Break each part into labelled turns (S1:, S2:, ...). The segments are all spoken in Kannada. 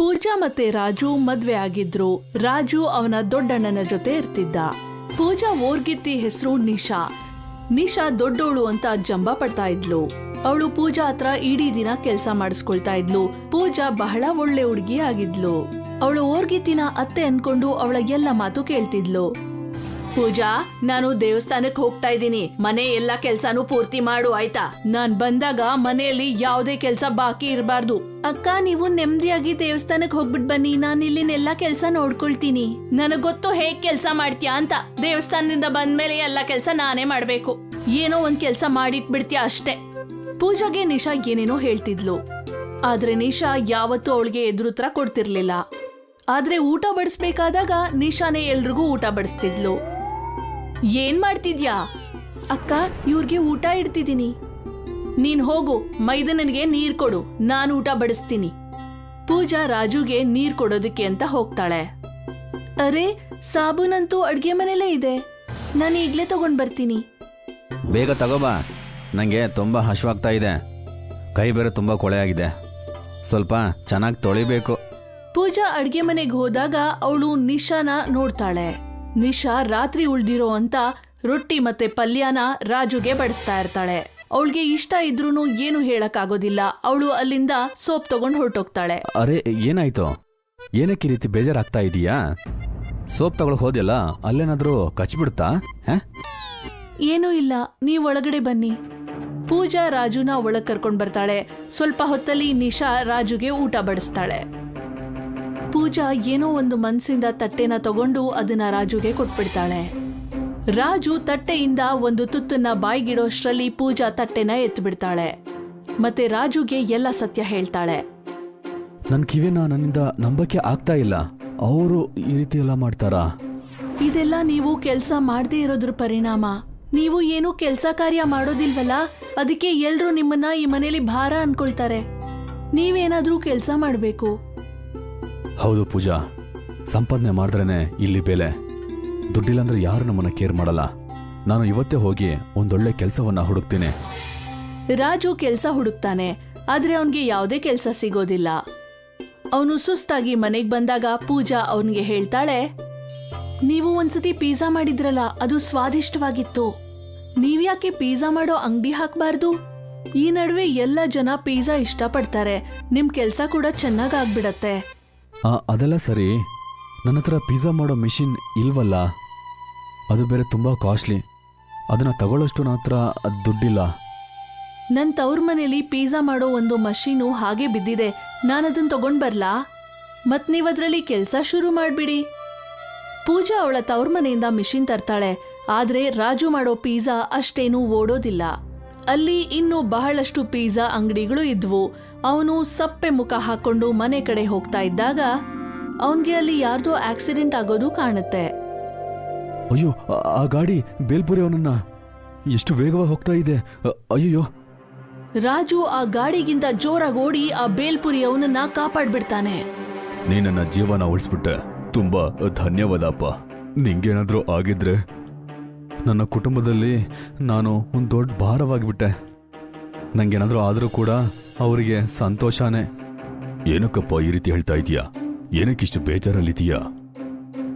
S1: ಪೂಜಾ ಮತ್ತೆ ರಾಜು ಮದ್ವೆ ಆಗಿದ್ರು. ರಾಜು ಅವನ ದೊಡ್ಡಣ್ಣನ ಜೊತೆ ಇರ್ತಿದ್ದ. ಪೂಜಾ ಓರ್ಗಿತ್ತಿ ಹೆಸರು ನಿಶಾ. ನಿಶಾ ದೊಡ್ಡೋಳು ಅಂತ ಜಂಬ ಪಡ್ತಾ ಇದ್ಲು. ಅವಳು ಪೂಜಾ ಹತ್ರ ಇಡೀ ದಿನ ಕೆಲಸ ಮಾಡಿಸ್ಕೊಳ್ತಾ ಇದ್ಲು. ಪೂಜಾ ಬಹಳ ಒಳ್ಳೆ ಹುಡುಗಿ ಆಗಿದ್ಲು. ಅವಳು ಓರ್ಗಿತ್ತಿನ ಅತ್ತೆ ಅನ್ಕೊಂಡು ಅವಳ ಎಲ್ಲ ಮಾತು ಕೇಳ್ತಿದ್ಲು. ಪೂಜಾ ನಾನು ದೇವಸ್ಥಾನಕ್ಕೆ ಹೋಗ್ತಾ ಇದ್ದೀನಿ. ಮನೆ ಎಲ್ಲಾ ಕೆಲ್ಸಾನು ಪೂರ್ತಿ ಮಾಡು ಆಯ್ತಾ? ನಾನ್ ಬಂದಾಗ ಮನೆಯಲ್ಲಿ ಯಾವ್ದೇ ಕೆಲ್ಸ ಬಾಕಿ ಇರಬಾರ್ದು. ಅಕ್ಕ ನೀವು ನೆಮ್ಮದಿಯಾಗಿ ದೇವಸ್ಥಾನಕ್ಕೆ ಹೋಗ್ಬಿಟ್ ಬನ್ನಿ. ನಾನು ಇಲ್ಲಿನೆಲ್ಲಾ ಕೆಲ್ಸ ನೋಡ್ಕೊಳ್ತೀನಿ. ನನಗ್ ಗೊತ್ತು ಹೇಗ್ ಕೆಲ್ಸ ಮಾಡ್ತೀಯಾ ಅಂತ. ದೇವಸ್ಥಾನದಿಂದ ಬಂದ್ಮೇಲೆ ಎಲ್ಲಾ ಕೆಲ್ಸ ನಾನೇ ಮಾಡ್ಬೇಕು. ಏನೋ ಒಂದ್ ಕೆಲ್ಸ ಮಾಡಿಟ್ ಬಿಡ್ತೀಯ ಅಷ್ಟೇ. ಪೂಜಾಗೆ ನಿಶಾ ಏನೇನೋ ಹೇಳ್ತಿದ್ಲು. ಆದ್ರೆ ನಿಶಾ ಯಾವತ್ತೂ ಅವಳಿಗೆ ಎದುರುತ್ರ ಕೊಡ್ತಿರ್ಲಿಲ್ಲ. ಆದ್ರೆ ಊಟ ಬಡಿಸ್ಬೇಕಾದಾಗ ನಿಶಾನೇ ಎಲ್ರಿಗೂ ಊಟ ಬಡಿಸ್ತಿದ್ಲು. ಏನ್ ಮಾಡ್ತಿದ್ಯಾ? ಅಕ್ಕ ಇವ್ರಿಗೆ ಊಟ ಇಡ್ತಿದ್ದೀನಿ. ನೀನ್ ಹೋಗು ಮೈದನನಿಗೆ ನೀರ್ ಕೊಡು ನಾನು ಊಟ ಬಡಿಸ್ತೀನಿ. ಪೂಜಾ ರಾಜುಗೆ ನೀರ್ ಕೊಡೋದಕ್ಕೆ ಅಂತ ಹೋಗ್ತಾಳೆ. ಅರೆ ಸಾಬೂನಂತೂ ಅಡ್ಗೆ ಮನೇಲೇ ಇದೆ. ನಾನು ಈಗ್ಲೇ ತಗೊಂಡ್ ಬರ್ತೀನಿ.
S2: ಬೇಗ ತಗೋಬಾ ನನಗೆ ತುಂಬ ಹಶ್ವಾಗ್ತಾ ಇದೆ. ಕೈ ಬೇರೆ ತುಂಬ ಕೊಳೆ ಆಗಿದೆ. ಸ್ವಲ್ಪ ಚೆನ್ನಾಗಿ ತೊಳಿಬೇಕು.
S1: ಪೂಜಾ ಅಡ್ಗೆ ಮನೆಗೆ ಹೋದಾಗ ಅವಳು ನಿಶಾನ ನೋಡ್ತಾಳೆ. ನಿಶಾ ರಾತ್ರಿ ಉಳ್ದಿರೋ ಅಂತ ರೊಟ್ಟಿ ಮತ್ತೆ ಪಲ್ಯನ ರಾಜುಗೆ ಬಡಿಸ್ತಾ ಇರ್ತಾಳೆ. ಅವಳಿಗೆ ಇಷ್ಟ ಇದ್ರೂನು ಏನು ಹೇಳಕ್ಕಾಗೋದಿಲ್ಲ. ಅವಳು ಅಲ್ಲಿಂದ ಸೋಪ್ ತಗೊಂಡು ಹೊರಟೋಗ್ತಾಳೆ.
S2: ಅರೆ ಏನಾಯ್ತು? ಏನಕ್ಕೆ ಈ ರೀತಿ ಬೇಜಾರಾಗ್ತಾ ಇದೀಯಾ? ಸೋಪ್ ತಗೊಳಕ್ ಹೋದ್ಯಲ್ಲ ಅಲ್ಲೇನಾದ್ರೂ ಕಚ್ಬಿಡ್ತಾ? ಹಾ?
S1: ಏನೂ ಇಲ್ಲ ನೀವ್ ಒಳಗಡೆ ಬನ್ನಿ. ಪೂಜಾ ರಾಜುನ ಒಳಗ್ ಕರ್ಕೊಂಡ್ ಬರ್ತಾಳೆ. ಸ್ವಲ್ಪ ಹೊತ್ತಲ್ಲಿ ನಿಶಾ ರಾಜುಗೆ ಊಟ ಬಡಿಸ್ತಾಳೆ. ಪೂಜಾ ಏನೋ ಒಂದು ಮನಸ್ಸಿಂದ ತಟ್ಟೆನ ತಗೊಂಡು ಅದನ್ನ ರಾಜುಗೆ ಕೊಟ್ಬಿಡ್ತಾಳೆ. ರಾಜು ತಟ್ಟೆಯಿಂದ ಒಂದು ತುತ್ತನ್ನ ಬಾಯ್ಗಿಡೋಷ್ಟ್ರಲ್ಲಿ ಪೂಜಾ ತಟ್ಟೆನ ಎತ್ಬಿಡ್ತಾಳೆ. ಮತ್ತೆ ರಾಜುಗೆ ಎಲ್ಲ ಸತ್ಯ ಹೇಳ್ತಾಳೆ.
S2: ನನ್ನ ಕಿವಿನ ನನ್ನಿಂದ ನಂಬಕ್ಕೆ ಆಗ್ತಾ ಇಲ್ಲ. ಅವರು ಈ ರೀತಿ ಎಲ್ಲ ಮಾಡ್ತಾರಾ?
S1: ಇದೆಲ್ಲ ನೀವು ಕೆಲಸ ಮಾಡದೇ ಇರೋದ್ರ ಪರಿಣಾಮ. ನೀವು ಏನು ಕೆಲಸ ಕಾರ್ಯ ಮಾಡೋದಿಲ್ವಲ್ಲ? ಅದಕ್ಕೆ ಎಲ್ರೂ ನಿಮ್ಮನ್ನ ಈ ಮನೇಲಿ ಭಾರ ಅನ್ಕೊಳ್ತಾರೆ. ನೀವೇನಾದ್ರೂ ಕೆಲಸ ಮಾಡ್ಬೇಕು.
S2: ಹೌದು ಪೂಜಾ. ಸಂಪಾದನೆ ಮಾಡಿದ್ರೇನೆ ಇಲ್ಲಿ ಬೆಲೆ. ದುಡ್ಡಿಲ್ಲಂದ್ರೆ ಯಾರು ನಮ್ಮನ್ನ ಕೇರ್ ಮಾಡಲ್ಲ. ನಾನು ಇವತ್ತೇ ಹೋಗಿ ಒಂದೊಳ್ಳೆ ಕೆಲಸವನ್ನ ಹುಡುಕ್ತೀನಿ.
S1: ರಾಜು ಕೆಲಸ ಹುಡುಕ್ತಾನೆ ಆದರೆ ಅವನಿಗೆ ಯಾವುದೇ ಕೆಲಸ ಸಿಗೋದಿಲ್ಲ. ಅವನು ಸುಸ್ತಾಗಿ ಮನೆಗೆ ಬಂದಾಗ ಪೂಜಾ ಅವನಿಗೆ ಹೇಳ್ತಾಳೆ ನೀವು ಒಂದ್ಸತಿ ಪಿಜ್ಜಾ ಮಾಡಿದ್ರಲ್ಲ ಅದು ಸ್ವಾದಿಷ್ಟವಾಗಿತ್ತು. ನೀವ್ಯಾಕೆ ಪಿಜ್ಜಾ ಮಾಡೋ ಅಂಗಡಿ ಹಾಕಬಾರ್ದು? ಈ ನಡುವೆ ಎಲ್ಲ ಜನ ಪಿಜ್ಜಾ ಇಷ್ಟಪಡ್ತಾರೆ. ನಿಮ್ ಕೆಲಸ ಕೂಡ ಚೆನ್ನಾಗ್ ಆಗ್ಬಿಡತ್ತೆ.
S2: ಆ, ಅದೆಲ್ಲ ಸರಿ. ನನ್ನ ಹತ್ರ ಪಿಜ್ಜಾ ಮಾಡೋ ಮಿಷಿನ್ ಇಲ್ವಲ್ಲ? ಅದು ಬೇರೆ ತುಂಬ ಕಾಸ್ಟ್ಲಿ. ಅದನ್ನ ತಗೊಳ್ಳೋಷ್ಟು ನನ್ನ ಹತ್ರ ದುಡ್ಡಿಲ್ಲ.
S1: ನನ್ನ ತವ್ರ ಮನೇಲಿ ಪಿಜ್ಜಾ ಮಾಡೋ ಒಂದು ಮಷೀನು ಹಾಗೆ ಬಿದ್ದಿದೆ. ನಾನದನ್ನ ತಗೊಂಡ್ ಬರ್ಲಾ? ಮತ್ ನೀವ್ ಅದರಲ್ಲಿ ಕೆಲಸ ಶುರು ಮಾಡ್ಬಿಡಿ. ಪೂಜಾ ಅವಳ ತವ್ರ ಮನೆಯಿಂದ ಮಿಷಿನ್ ತರ್ತಾಳೆ. ಆದ್ರೆ ರಾಜು ಮಾಡೋ ಪಿಜ್ಜಾ ಅಷ್ಟೇನು ಓಡೋದಿಲ್ಲ. ಅಲ್ಲಿ ಇನ್ನೂ ಬಹಳಷ್ಟು ಪಿಜ್ಜಾ ಅಂಗಡಿಗಳು ಇದ್ವು. ಅವನು ಸಪ್ಪೆ ಮುಖ ಹಾಕೊಂಡು ಮನೆ ಕಡೆ ಹೋಗ್ತಾ ಇದ್ದಾಗ ಅವನ್ಗೆ ಅಲ್ಲಿ ಯಾರ್ದೋ ಆಕ್ಸಿಡೆಂಟ್ ಆಗೋದು ಕಾಣುತ್ತೆ.
S2: ಅಯ್ಯೋ ಆ- ಆ ಗಾಡಿ ಬೇಲ್ಪುರಿ ಅವನನ್ನ ಎಷ್ಟು ವೇಗವಾಗಿ ಹೋಗ್ತಾ ಇದೆ. ಅಯ್ಯೋ ಅಯ್ಯಯ್ಯೋ.
S1: ರಾಜು ಆ ಗಾಡಿಗಿಂತ ಜೋರಾಗಿ ಓಡಿ ಆ ಬೇಲ್ಪುರಿ ಅವನನ್ನ ಕಾಪಾಡ್ಬಿಡ್ತಾನೆ.
S2: ನೀ ನನ್ನ ಜೀವನ ಉಳಿಸ್ಬಿಟ್ಟೆ. ತುಂಬಾ ಧನ್ಯವಾದಪ್ಪ ನಿಂಗೇನಾದ್ರೂ ಆಗಿದ್ರೆ ನನ್ನ ಕುಟುಂಬದಲ್ಲಿ ನಾನು ಒಂದು ದೊಡ್ಡ ಭಾರವಾಗಿಬಿಟ್ಟೆ. ನಂಗೇನಾದ್ರೂ ಆದರೂ ಕೂಡ ಅವರಿಗೆ ಸಂತೋಷನೇ. ಏನಕ್ಕಪ್ಪ ಈ ರೀತಿ ಹೇಳ್ತಾ ಇದೀಯಾ ಏನಕ್ಕಿಷ್ಟು ಬೇಜಾರಲ್ಲಿದೀಯಾ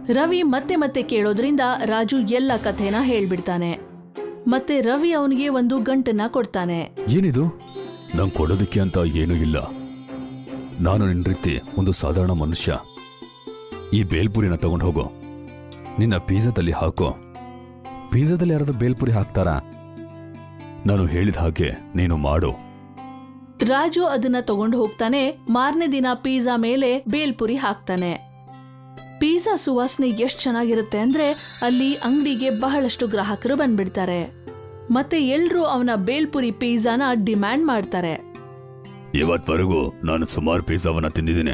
S1: ರವಿ ಮತ್ತೆ ಮತ್ತೆ ಕೇಳೋದ್ರಿಂದ ರಾಜು ಎಲ್ಲ ಕಥೆನ ಹೇಳ್ಬಿಡ್ತಾನೆ. ಮತ್ತೆ ರವಿ ಅವನಿಗೆ ಒಂದು ಗಂಟನ್ನ ಕೊಡ್ತಾನೆ.
S2: ಏನಿದು? ನಂಗೆ ಕೊಡೋದಕ್ಕೆ ಅಂತ ಏನೂ ಇಲ್ಲ. ನಾನು ನಿನ್ನ ರೀತಿ ಒಂದು ಸಾಧಾರಣ ಮನುಷ್ಯ. ಈ ಬೇಲ್ಪುರಿನ ತಗೊಂಡು ಹೋಗು. ನಿನ್ನ ಪಿಜ್ಜಾದಲ್ಲಿ ಹಾಕು. ಪಿಜ್ಜಾದಲ್ಲಿ ಯಾರಾದ್ರೂ ಬೇಲ್ಪುರಿ ಹಾಕ್ತಾರಾ? ನಾನು ಹೇಳಿದ ಹಾಗೆ ನೀನು ಮಾಡು.
S1: ರಾಜು ಅದನ್ನ ತಗೊಂಡು ಹೋಗ್ತಾನೆ, ಮಾರನೇ ದಿನ ಪಿಜ್ಜಾ ಮೇಲೆ ಬೇಲ್ಪುರಿ ಹಾಕ್ತಾನೆ. ಪಿಜ್ಜಾ ಸುವಾಸನೆ ಎಷ್ಟು ಚೆನ್ನಾಗಿರುತ್ತೆ ಅಂದ್ರೆ ಅಲ್ಲಿ ಅಂಗಡಿಗೆ ಬಹಳಷ್ಟು ಗ್ರಾಹಕರು ಬಂದ್ಬಿಡ್ತಾರೆ. ಮತ್ತೆ ಎಲ್ರೂ ಅವನ ಬೇಲ್ಪುರಿ ಪಿಜ್ಜಾನ ಡಿಮ್ಯಾಂಡ್ ಮಾಡ್ತಾರೆ.
S2: ಇವತ್ವರೆಗೂ ನಾನು ಸುಮಾರು ಪಿಜ್ಜಾವನ್ನ ತಿಂದಿದ್ದೀನಿ.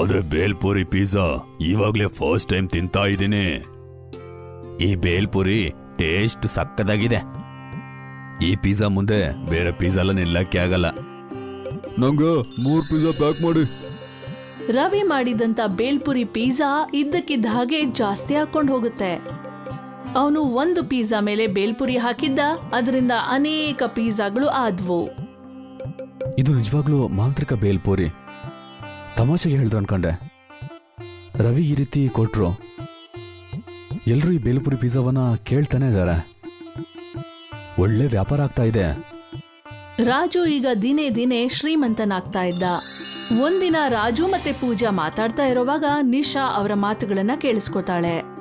S2: ಆದ್ರೆ ಬೇಲ್ಪುರಿ ಪಿಜ್ಜಾ ಇವಾಗ್ಲೇ ಫಸ್ಟ್ ಟೈಮ್ ತಿಂತಾ ಇದ್ದೀನಿ. ಈ ಬೇಲ್ಪುರಿ ಟೇಸ್ಟ್ ಸಕ್ಕದಾಗಿದೆ. ಈ ಪಿಜ್ಜಾ ಮುಂದೆ ಬೇರೆ ಪಿಜ್ಜಾ ಎಲ್ಲ ನಿಲ್ಲಕ್ಕೆ ಆಗಲ್ಲ. ನಂಗೆ ಮೂರ್ ಪಿಜ್ಜಾ ಪ್ಯಾಕ್ ಮಾಡಿ.
S1: ರವಿ ಮಾಡಿದಂತ ಬೇಲ್ಪುರಿ ಪಿಜ್ಜಾ ಇದ್ದಕ್ಕಿದ್ದ ಹಾಗೆ ಜಾಸ್ತಿ ಹಾಕೊಂಡು ಹೋಗುತ್ತೆ. ಅವನು ಒಂದು ಪಿಜ್ಜಾ ಮೇಲೆ ಬೇಲ್ಪುರಿ ಹಾಕಿದ್ದ ಅದರಿಂದ ಅನೇಕ ಪಿಜ್ಜಾಗಳು ಆದ್ವು.
S2: ಇದು ನಿಜವಾಗ್ಲೂ ಮಾಂತ್ರಿಕ ಬೇಲ್ಪುರಿ. ತಮಾಷೆಗೆ ಹೇಳಿದ್ರು ಅನ್ಕೊಂಡೆ. ರವಿ ಈ ರೀತಿ ಕೊಟ್ರು. ಎಲ್ಲರೂ ಈ ಬೇಲ್ಪುರಿ ಪಿಜ್ಜಾವನ್ನ ಕೇಳ್ತಾನೆ ಇದ್ದಾರೆ. ಒಳ್ಳೆ ವ್ಯಾಪಾರ ಆಗ್ತಾ ಇದೆ.
S1: ರಾಜು ಈಗ ದಿನೇ ದಿನೇ ಶ್ರೀಮಂತನಾಗ್ತಾ ಇದ್ದ. ಒಂದಿನ ರಾಜು ಮತ್ತೆ ಪೂಜಾ ಮಾತಾಡ್ತಾ ಇರೋವಾಗ ನಿಶಾ ಅವರ ಮಾತುಗಳನ್ನ ಕೇಳಿಸ್ಕೊತಾಳೆ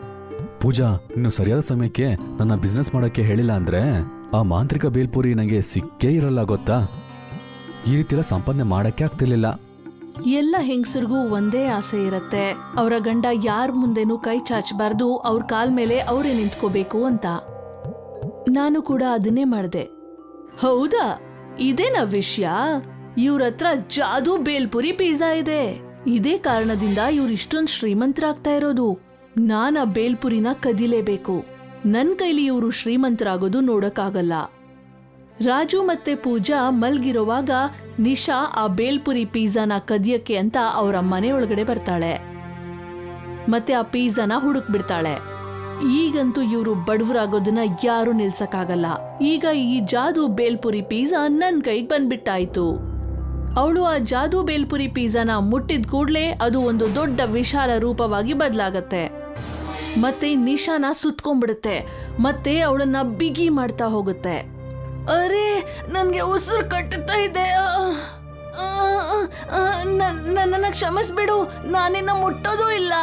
S2: ಪೂಜಾ ಇನ್ನು ಸರಿಯಾದ ಸಮಯಕ್ಕೆ ನನ್ನ ಬಿಸ್ನೆಸ್ ಮಾಡಕ್ಕೆ ಹೇಳಿಲ್ಲ ಅಂದ್ರೆ ಆ ಮಾಂತ್ರಿಕ ಬೇಲ್ಪುರಿ ನಂಗೆ ಸಿಕ್ಕೇ ಇರಲ್ಲ ಗೊತ್ತಾ? ಈ ರೀತಿ ಎಲ್ಲ ಸಂಪಾದನೆ ಮಾಡಕ್ಕೆ ಆಗ್ತಿರ್ಲಿಲ್ಲ.
S1: ಎಲ್ಲ ಹೆಂಗಸರಿಗೂ ಒಂದೇ ಆಸೆ ಇರತ್ತೆ. ಅವರ ಗಂಡ ಯಾರ ಮುಂದೆನೂ ಕೈ ಚಾಚಬಾರ್ದು ಅವ್ರ ಕಾಲ್ ಮೇಲೆ ಅವರೇ ನಿಂತ್ಕೋಬೇಕು ಅಂತ. ನಾನು ಕೂಡ ಅದನ್ನೇ ಮಾಡಿದೆ. ಹೌದಾ? ಇದೇನ ವಿಷಯ? ಇವ್ರ ಹತ್ರ ಜಾದೂ ಬೇಲ್ಪುರಿ ಪಿಜ್ಜಾ ಇದೆ. ಇದೇ ಕಾರಣದಿಂದ ಇವ್ರು ಇಷ್ಟೊಂದು ಶ್ರೀಮಂತರಾಗ್ತಾ ಇರೋದು. ನಾನು ಆ ಬೇಲ್ಪುರಿನ ಕದಿಲೇಬೇಕು. ನನ್ ಕೈಲಿ ಇವರು ಶ್ರೀಮಂತರಾಗೋದು ನೋಡಕ್ಕಾಗಲ್ಲ. ರಾಜು ಮತ್ತೆ ಪೂಜಾ ಮಲ್ಗಿರುವಾಗ ನಿಶಾ ಆ ಬೇಲ್ಪುರಿ ಪಿಜ್ಜಾನ ಕದಿಯಕ್ಕೆ ಅಂತ ಅವರ ಮನೆ ಒಳಗಡೆ ಬರ್ತಾಳೆ. ಮತ್ತೆ ಆ ಪಿಜ್ಜಾನ ಹುಡುಕ್ ಬಿಡ್ತಾಳೆ ಈಗಂತೂ ಇವರು ಬಡವರಾಗೋದನ್ನ ಯಾರು ನಿಲ್ಸಕ್ಕಾಗಲ್ಲ. ಈಗ ಈ ಜಾದು ಬೇಲ್ಪುರಿ ಪಿಜ್ಜಾ ನನ್ ಕೈಗೆ ಬಂದ್ಬಿಟ್ಟಾಯ್ತು. ಅವಳು ಆ ಜಾದು ಬೇಲ್ಪುರಿ ಪಿಜ್ಜಾನ ಮುಟ್ಟಿದ ಕೂಡಲೇ ಅದು ಒಂದು ದೊಡ್ಡ ವಿಶಾಲ ರೂಪವಾಗಿ ಬದಲಾಗತ್ತೆ. ಮತ್ತೆ ನಿಶಾನ ಸುತ್ಕೊಂಡ್ಬಿಡುತ್ತೆ. ಮತ್ತೆ ಅವಳನ್ನ ಬಿಗಿ ಮಾಡ್ತಾ ಹೋಗುತ್ತೆ. ಅರೆ, ನನ್ಗೆ ಉಸಿರು ಕಟ್ಟುತ್ತಾ ಇದೆ. ನನ್ನನ್ನ ಕ್ಷಮಿಸ್ಬಿಡು. ನಾನಿನ್ನ ಮುಟ್ಟೋದು ಇಲ್ಲ.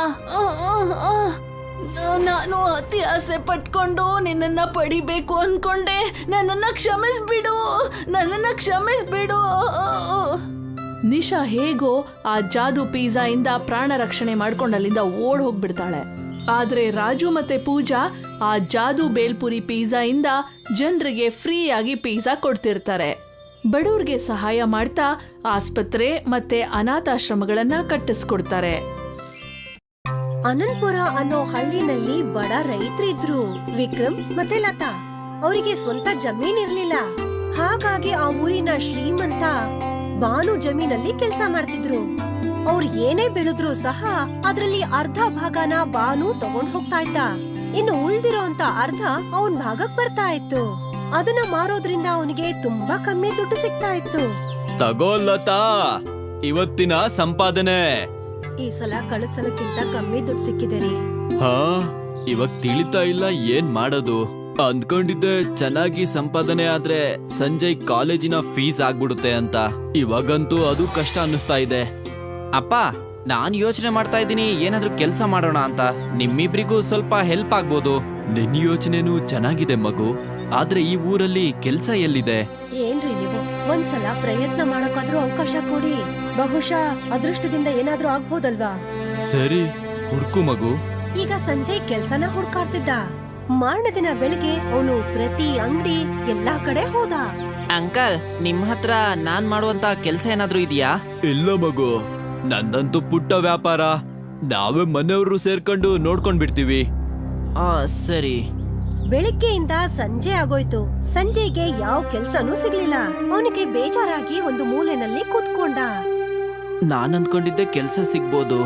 S1: ನಾನು ಅತಿ ಆಸೆ ಪಟ್ಕೊಂಡು ನಿನ್ನನ್ನ ಪಡಿಬೇಕು ಅನ್ಕೊಂಡೆ. ನನ್ನನ್ನ ಕ್ಷಮಿಸ್ಬಿಡು. ನನ್ನನ್ನ ಕ್ಷಮಿಸ್ಬಿಡು. ನಿಶಾ ಹೇಗೋ ಆ ಜಾದು ಪಿಜ್ಜಾ ಇಂದ ಪ್ರಾಣ ರಕ್ಷಣೆ ಮಾಡ್ಕೊಂಡು ಅಲ್ಲಿಂದ ಓಡ್ ಹೋಗ್ಬಿಡ್ತಾಳೆ. ಆದ್ರೆ ರಾಜು ಮತ್ತೆ ಪೂಜಾ ಆ ಜಾದು ಬೇಲ್ಪುರಿ ಪಿಜ್ಜಾ ಇಂದ ಜನರಿಗೆ ಫ್ರೀಯಾಗಿ ಪಿಜ್ಜಾ ಕೊಡ್ತಿರ್ತಾರೆ. ಬಡವ್ರಿಗೆ ಸಹಾಯ ಮಾಡ್ತಾ ಆಸ್ಪತ್ರೆ ಮತ್ತೆ ಅನಾಥಾಶ್ರಮಗಳನ್ನ ಕಟ್ಟಿಸ್ಕೊಡ್ತಾರೆ.
S3: ಅನಂತಪುರ ಅನ್ನೋ ಹಳ್ಳಿನಲ್ಲಿ ಬಡ ರೈತರಿದ್ರು. ವಿಕ್ರಮ್ ಮತ್ತೆ ಲತಾ. ಅವರಿಗೆ ಸ್ವಂತ ಜಮೀನ್ ಇರ್ಲಿಲ್ಲ. ಹಾಗಾಗಿ ಆ ಊರಿನ ಶ್ರೀಮಂತ ಬಾನು ಜಮೀನಲ್ಲಿ ಕೆಲಸ ಮಾಡ್ತಿದ್ರು. ಅವ್ರು ಏನೇ ಬೆಳೆದ್ರು ಸಹ ಅದ್ರಲ್ಲಿ ಅರ್ಧ ಭಾಗನ ಬಾನು ತಗೊಂಡ್ ಹೋಗ್ತಾ ಇದ್ದ. ಇನ್ನು ಉಳ್ದಿರೋ ಅಂತ ಅರ್ಧ ಅವನ್ ಭಾಗಕ್ ಬರ್ತಾ ಇತ್ತು. ಅದನ್ನ ಮಾರೋದ್ರಿಂದ ಅವನಿಗೆ ತುಂಬಾ ಕಮ್ಮಿ ದುಡ್ಡು ಸಿಗ್ತಾ ಇತ್ತು.
S4: ತಗೋ ಲತಾ. ಇವತ್ತಿನ ಸಂಪಾದನೆ.
S3: ಈ ಸಲ ಕಳೆಸಲಕ್ಕಿಂತ ಕಮ್ಮಿ ದುಡ್ಡು ಸಿಕ್ಕಿದೆ ರೀ.
S4: ಹಾ ಇವಾಗ ತಿಳಿತಾ ಇಲ್ಲ ಏನ್ ಮಾಡೋದು. ಅಂದ್ಕೊಂಡಿದ್ದೆ ಚೆನ್ನಾಗಿ ಸಂಪಾದನೆ ಆದ್ರೆ ಸಂಜಯ್ ಕಾಲೇಜಿನ ಫೀಸ್ ಆಗ್ಬಿಡುತ್ತೆ ಅಂತ. ಇವಾಗಂತೂ ಅದು ಕಷ್ಟ ಅನ್ನಿಸ್ತಾ ಇದೆ. ಅಪ್ಪ ನಾನು ಯೋಚನೆ ಮಾಡ್ತಾ ಇದ್ದೀನಿ ಏನಾದ್ರೂ ಕೆಲಸ ಮಾಡೋಣ ಅಂತ. ನಿಮ್ಮಿಬ್ರಿಗೂ ಸ್ವಲ್ಪ ಹೆಲ್ಪ್ ಆಗ್ಬೋದು. ನಿನ್ ಯೋಚನೆನೂ ಚೆನ್ನಾಗಿದೆ ಮಗು. ಆದ್ರೆ ಈ ಊರಲ್ಲಿ ಕೆಲ್ಸ ಎಲ್ಲಿದೆ?
S3: ಏನ್ರಿ ಒಂದ್ಸಲ ಪ್ರಯತ್ನ ಮಾಡಕ್ಕಾದ್ರೂ ಅವಕಾಶ ಕೊಡಿ. ಬಹುಶಃ ಅದೃಷ್ಟದಿಂದ ಏನಾದ್ರೂ ಆಗ್ಬೋದಲ್ವಾ?
S4: ಸರಿ ಹುಡ್ಕು ಮಗು.
S3: ಈಗ ಸಂಜಯ್ ಕೆಲ್ಸನ ಹುಡ್ಕಾಡ್ತಿದ್ದ. ಮಾರನೇ ದಿನ ಬೆಳಿಗ್ಗೆ ಅವನು ಪ್ರತಿ ಅಂಗಡಿ ಎಲ್ಲಾ ಕಡೆ ಹೋದ.
S5: ಅಂಕಲ್ ನಿಮ್ ಹತ್ರ ನಾನ್ ಮಾಡುವಂತ ಕೆಲ್ಸ ಏನಾದ್ರೂ ಇದೆಯಾ?
S4: ಇಲ್ಲ ಮಗು ನಂದಂತೂ ಪುಟ್ಟ ವ್ಯಾಪಾರ. ನಾವೇ ಮನೆಯವರು ಸೇರ್ಕೊಂಡು ನೋಡ್ಕೊಂಡ್ ಬಿಡ್ತೀವಿ
S5: ಆ ಸರಿ.
S3: ಬೆಳಿಗ್ಗೆಯಿಂದ ಸಂಜೆ ಆಗೋಯ್ತು. ಸಂಜೆಗೆ ಯಾವ ಕೆಲ್ಸನೂ ಸಿಗ್ಲಿಲ್ಲ. ಅವನಿಗೆ ಬೇಜಾರಾಗಿ ಒಂದು ಮೂಲೆನಲ್ಲಿ ಕೂತ್ಕೊಂಡ.
S5: ನಾನ್ ಅನ್ಕೊಂಡಿದ್ದೆ ಕೆಲ್ಸ ಸಿಗ್ಬೋದು.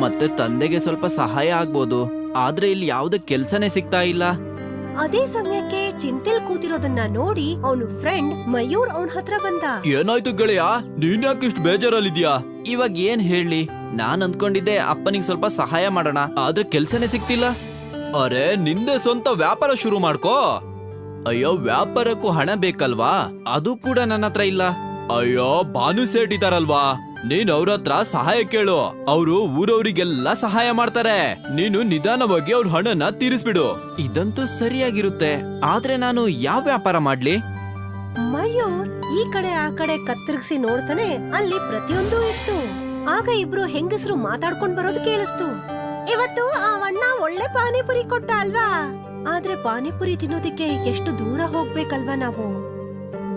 S5: ಮತ್ತೆ ತಂದೆಗೆ ಸ್ವಲ್ಪ ಸಹಾಯ ಆಗ್ಬೋದು. ಆದ್ರೆ ಇಲ್ಲಿ ಯಾವ್ದೇ ಕೆಲ್ಸನೇ ಸಿಗ್ತಾ ಇಲ್ಲ.
S3: ಅದೇ ಸಮಯಕ್ಕೆ ಚಿಂತೆಲ್ ಕೂತಿರೋದನ್ನ ನೋಡಿ ಅವನು ಫ್ರೆಂಡ್ ಮಯೂರ್ ಅವನ ಹತ್ರ ಬಂದ.
S4: ಏನಾಯ್ತು ಗೆಳೆಯ? ನೀನ್ ಯಾಕೆ ಇಷ್ಟು ಬೇಜಾರಲ್ಲಿದ್ಯಾ
S5: ಇವಾಗ ಏನ್ ಹೇಳಿ? ನಾನ್ ಅನ್ಕೊಂಡಿದ್ದೆ ಅಪ್ಪನಿಗೆ ಸ್ವಲ್ಪ ಸಹಾಯ ಮಾಡೋಣ. ಆದ್ರೆ ಕೆಲ್ಸನೇ ಸಿಗ್ತಿಲ್ಲ.
S4: ಅರೆ, ನಿಂದೆ ಸ್ವಂತ ವ್ಯಾಪಾರ ಶುರು ಮಾಡ್ಕೋ. ಅಯ್ಯೋ, ವ್ಯಾಪಾರಕ್ಕೂ ಹಣ ಬೇಕಲ್ವಾ?
S5: ಅದು ಕೂಡ ನನ್ನ ಹತ್ರ ಇಲ್ಲ.
S4: ಅಯ್ಯೋ, ಭಾನು ಸೇಟ್ ಇದಾರಲ್ವಾ ನೀನ್ ಅವ್ರ ಹತ್ರ ಸಹಾಯ ಕೇಳು. ಅವರು ಊರವರಿಗೆಲ್ಲ ಸಹಾಯ ಮಾಡ್ತಾರೆ. ನೀನು ನಿಧಾನವಾಗಿ ಅವ್ರ ಹಣನ ತೀರಿಸ್ಬಿಡು.
S5: ಇದಂತೂ ಸರಿಯಾಗಿರುತ್ತೆ. ಆದ್ರೆ ನಾನು ಯಾವ ವ್ಯಾಪಾರ ಮಾಡ್ಲಿ?
S3: ಮಯೂರ್, ಈ ಕಡೆ ಆ ಕಡೆ ಕತ್ತರಿಸಿ ನೋಡ್ತಾನೆ ಅಲ್ಲಿ ಪ್ರತಿಯೊಂದು ಇತ್ತು. ಆಗ ಇಬ್ರು ಹೆಂಗಸರು ಮಾತಾಡ್ಕೊಂಡ್ ಬರೋದು ಕೇಳಿಸ್ತು. ಇವತ್ತು ಆ ಅಣ್ಣ ಒಳ್ಳೆ ಪಾನಿಪುರಿ ಕೊಟ್ಟ ಅಲ್ವಾ? ಆದ್ರೆ ಪಾನಿಪುರಿ ತಿನ್ನೋದಿಕ್ಕೆ ಎಷ್ಟು ದೂರ ಹೋಗ್ಬೇಕಲ್ವಾ ನಾವು?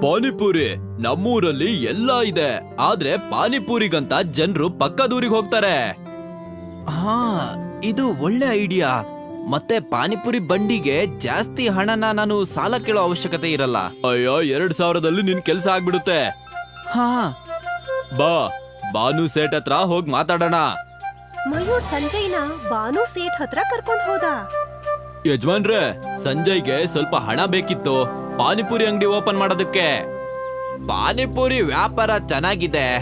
S4: ಪಾನಿಪುರಿ ನಮ್ಮೂರಲ್ಲಿ ಎಲ್ಲ ಇದೆ. ಆದ್ರೆ ಪಾನಿಪುರಿಗಂತ ಜನರು ಪಕ್ಕದೂರಿಗೆ ಹೋಗ್ತಾರೆ.
S5: ಹಾ ಇದು ಒಳ್ಳೆ ಐಡಿಯಾ. ಮತ್ತೆ ಪಾನಿಪುರಿ ಬಂಡಿಗೆ ಜಾಸ್ತಿ ಹಣನ ನಾನು ಸಾಲ ಕೇಳೋ ಅವಶ್ಯಕತೆ ಇರಲ್ಲ.
S4: ಅಯ್ಯೋ ಎರಡ್ ಸಾವಿರದಲ್ಲಿ ನಿನ್ ಕೆಲ್ಸ ಆಗ್ಬಿಡುತ್ತೆ.
S5: ಹಾ.
S4: ಬಾ ಬಾನು ಸೇಟ್ ಹತ್ರ ಹೋಗ್ ಮಾತಾಡೋಣ.
S3: ಮಯೂರ್ ಸಂಜಯ್ನ ಬಾನು ಸೇಠ್ ಹತ್ರ ಕರ್ಕೊಂಡ್ ಹೋದ.
S4: ಯಜಮಾನ್ರೆ ಸಂಜಯ್ಗೆ ಸ್ವಲ್ಪ ಹಣ ಬೇಕಿತ್ತು. ಪಾನಿಪುರಿ ಅಂಗಡಿ ಓಪನ್ ಮಾಡೋದಕ್ಕೆ.
S5: ಪಾನಿಪುರಿ ವ್ಯಾಪಾರ ಚೆನ್ನಾಗಿದೆ.